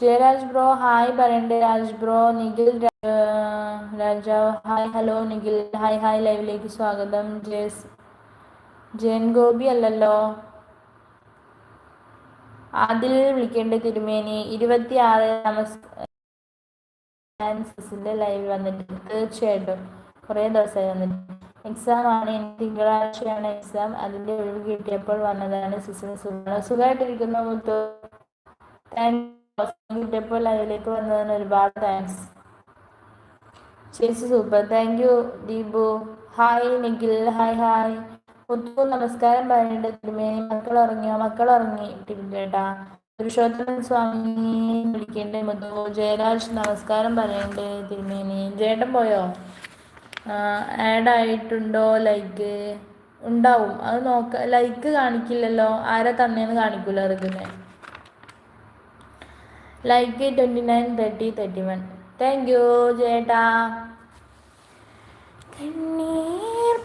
Jayaraj bro hi പറയണ്ടേ Raj bro Nikhil രാജാവ്. Hi hello Nikhil. Hi hi ലൈവിലേക്ക് സ്വാഗതം. ജയസ് ജയൻ ഗോപി അല്ലല്ലോ? അതിൽ വിളിക്കേണ്ട തിരുമേനി. ഇരുപത്തി ആറ് നമസ്കാരന്റെ ലൈവ് വന്നിട്ടുണ്ട്. തീർച്ചയായിട്ടും കുറേ ദിവസമായി വന്നിട്ടുണ്ട്. എക്സാം ആണ്. എനിക്ക് തിങ്കളാഴ്ചയാണ് എക്സാം അതിന്റെ ഒഴിവ് കിട്ടിയപ്പോൾ വന്നതാണ്. സിസിന് സുഖമാണ് സുഖമായിട്ടിരിക്കുന്നു മുത്തു. താങ്ക് കിട്ടിയപ്പോൾ ലൈവിലേക്ക് വന്നതിന് ഒരുപാട് താങ്ക്സ് ചേച്ചി super thank you Deepu. Hi Nikhil. Hi hi Muthu നമസ്കാരം പറയേണ്ട തിരുമേനി. മക്കൾ ഉറങ്ങിയോ? മക്കൾ ഉറങ്ങി. കേട്ടാ. പുരുഷോത്തമൻ സ്വാമി വിളിക്കേണ്ട മുതു ജയരാജ് നമസ്കാരം പറയണ്ടേ തിരുമേനി. ജേട്ടൻ പോയോ? ആഡ് ആയിട്ടുണ്ടോ ലൈക്ക് ഉണ്ടാവും. അത് നോക്ക. ലൈക്ക് കാണിക്കില്ലല്ലോ. ആരാ തന്നെയെന്ന് കാണിക്കൂല ഇറക്കുന്നത് like twenty nine thirty thirty one thank you ചേട്ടാ കണ്ണീർ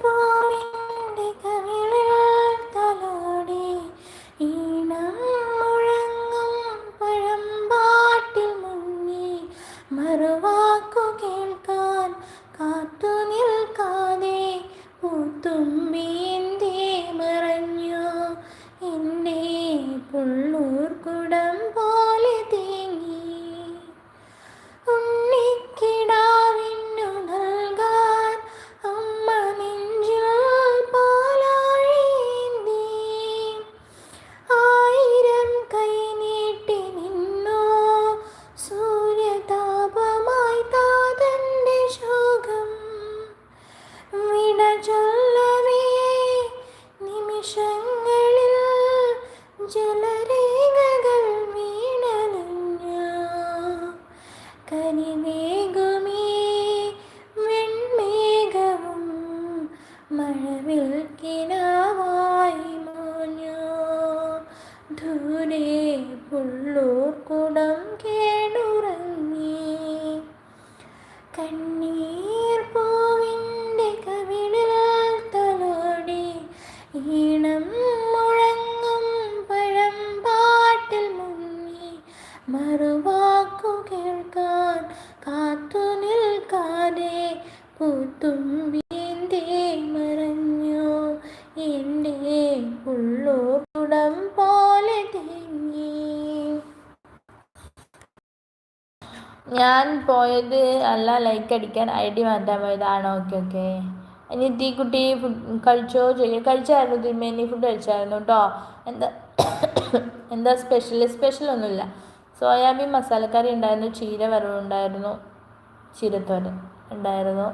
ജലരേഖകൾ വീണലിഞ്ഞു. കനിമേഘമേ വെൺമേഘവും മഴവിൽ കിനാവായി മാഞ്ഞ. ദൂരെ പുള്ളൂർ കുടം കേടുറങ്ങി പൂത്തുമ്പീന്തേ മറഞ്ഞു. എന്റെ ഉള്ളൂടം പോലെ തേങ്ങി. ഞാൻ പോയത് അല്ല ലൈക്ക് അടിക്കാൻ ഐ ഡി മാറ്റാൻ പോയതാണോ? ഓക്കെ ഓക്കെ ഇനി തീക്കുട്ടി ഫുഡ് കഴിച്ചോ? ചെയ്യോ. കഴിച്ചായിരുന്നു തിരുമേനി ഫുഡ് കഴിച്ചായിരുന്നു കേട്ടോ എന്താ എന്താ സ്പെഷ്യൽ സ്പെഷ്യൽ ഒന്നുമില്ല. സോയാബീൻ മസാലക്കറി ഉണ്ടായിരുന്നു. ചീര വറവുണ്ടായിരുന്നു ചീരത്തോരൻ ഉണ്ടായിരുന്നു.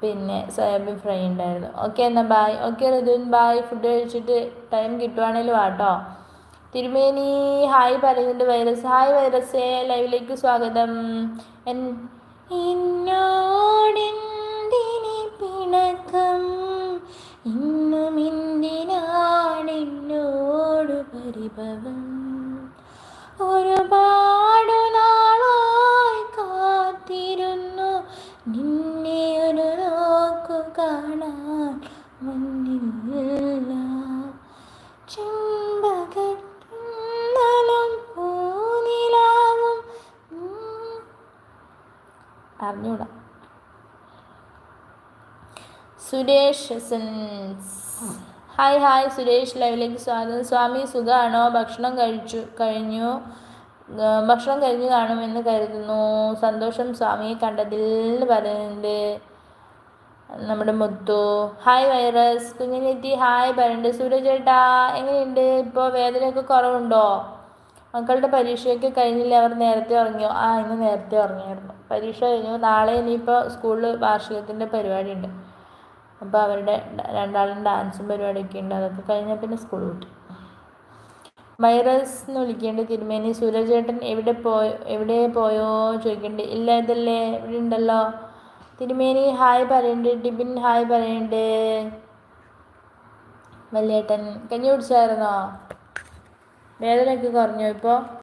പിന്നെ സോയാബീൻ ഫ്രൈ ഉണ്ടായിരുന്നു. ഓക്കെ എന്നാൽ bye okay Rithun bye food കഴിച്ചിട്ട് ടൈം കിട്ടുവാണേലും വാട്ടോ തിരുമേനി ഹായ് പറയുന്നുണ്ട് വൈറസ് ഹായ് വൈറസേ ലൈവിലേക്ക് സ്വാഗതം. N Suresh hi hi Suresh ലൈവിലേക്ക് സ്വാഗതം. സ്വാമി സുഖമാണോ ഭക്ഷണം കഴിച്ചു കഴിഞ്ഞു. ഭക്ഷണം കഴിഞ്ഞു കാണുമെന്ന് കരുതുന്നു. സന്തോഷം സ്വാമിയെ കണ്ടതിൽ പറയുന്നുണ്ട് നമ്മുടെ മുത്തു. Hi virus. കുഞ്ഞിനെത്തി ഹായ് പറയുന്നുണ്ട് സൂരജ് ചേട്ടാ എങ്ങനെയുണ്ട്? ഇപ്പോൾ വേദനയൊക്കെ കുറവുണ്ടോ? മക്കളുടെ പരീക്ഷയൊക്കെ കഴിഞ്ഞില്ല? അവർ നേരത്തെ ഉറങ്ങിയോ? ആ ഇന്ന് നേരത്തെ ഉറങ്ങിയായിരുന്നു. പരീക്ഷ കഴിഞ്ഞു. നാളെ ഇനിയിപ്പോൾ സ്കൂളിൽ വാർഷികത്തിന്റെ പരിപാടി ഉണ്ട് അപ്പോൾ അവരുടെ രണ്ടാളും ഡാൻസും പരിപാടിയൊക്കെ ഉണ്ട്. അതൊക്കെ കഴിഞ്ഞാൽ പിന്നെ സ്കൂൾ വിട്ടു. വൈറസ് എന്ന് വിളിക്കേണ്ട തിരുമേനി സൂരജേട്ടൻ എവിടെ പോയോ എവിടെ പോയോ ചോദിക്കണ്ടേ. ഇല്ല ഇതല്ലേ ഇവിടെ ഉണ്ടല്ലോ. തിരുമേനി ഹായ് പറയണ്ടേ. ടിബിൻ ഹായ് പറയണ്ടേ. വല്യേട്ടൻ കഞ്ഞി കുടിച്ചായിരുന്നോ? വേദനയൊക്കെ കുറഞ്ഞോ ഇപ്പോൾ